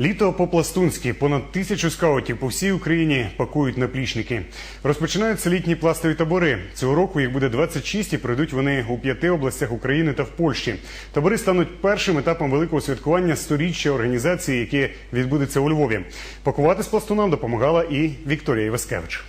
Літо по-пластунськи. Понад тисячу скаутів по всій Україні пакують наплічники. Розпочинаються літні пластові табори. Цього року їх буде 26 і пройдуть вони у п'яти областях України та в Польщі. Табори стануть першим етапом великого святкування сторіччя організації, яке відбудеться у Львові. Пакувати з пластунам допомагала і Вікторія Іваскевич.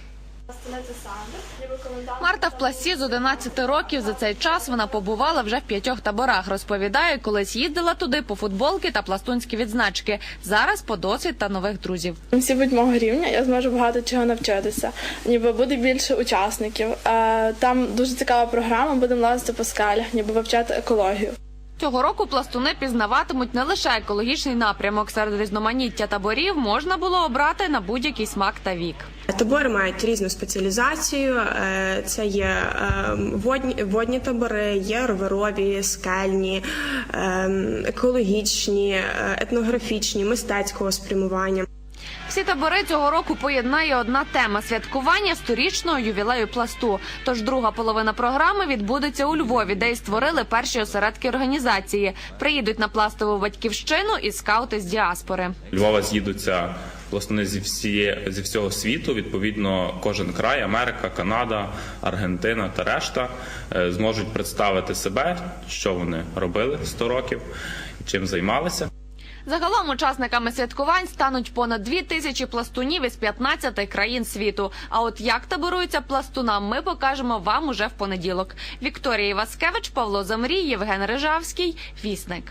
Марта в пласі з 11 років. За цей час вона побувала вже в п'ятьох таборах. Розповідає, колись їздила туди по футболки та пластунські відзначки. Зараз по досвід та нових друзів. Всі будь мого рівня, я зможу багато чого навчитися. Ніби буде більше учасників. Е, Там дуже цікава програма, будемо лазити по скалях, ніби вивчати екологію. Цього року пластуни пізнаватимуть не лише екологічний напрямок. Серед різноманіття таборів можна було обрати на будь-який смак та вік. Табори мають різну спеціалізацію. Е, Це є е, водні, водні табори, є роверові, скельні, е, екологічні, е, етнографічні, мистецького спрямування. Всі табори цього року поєднає одна тема святкування сторічного ювілею пласту. Тож друга половина програми відбудеться у Львові, де й створили перші осередки організації. Приїдуть на пластову батьківщину і скаути з діаспори. Львова з'їдуться пластуни зі всіє зі всього світу. Відповідно, кожен край, Америка, Канада, Аргентина та решта е, зможуть представити себе, що вони робили 100 років, чим займалися. Загалом учасниками святкувань стануть понад дві тисячі пластунів із 15 країн світу. А от як таборуються пластунам, ми покажемо вам уже в понеділок. Вікторія Іваскевич, Павло Замрій, Євген Рижавський, Вісник.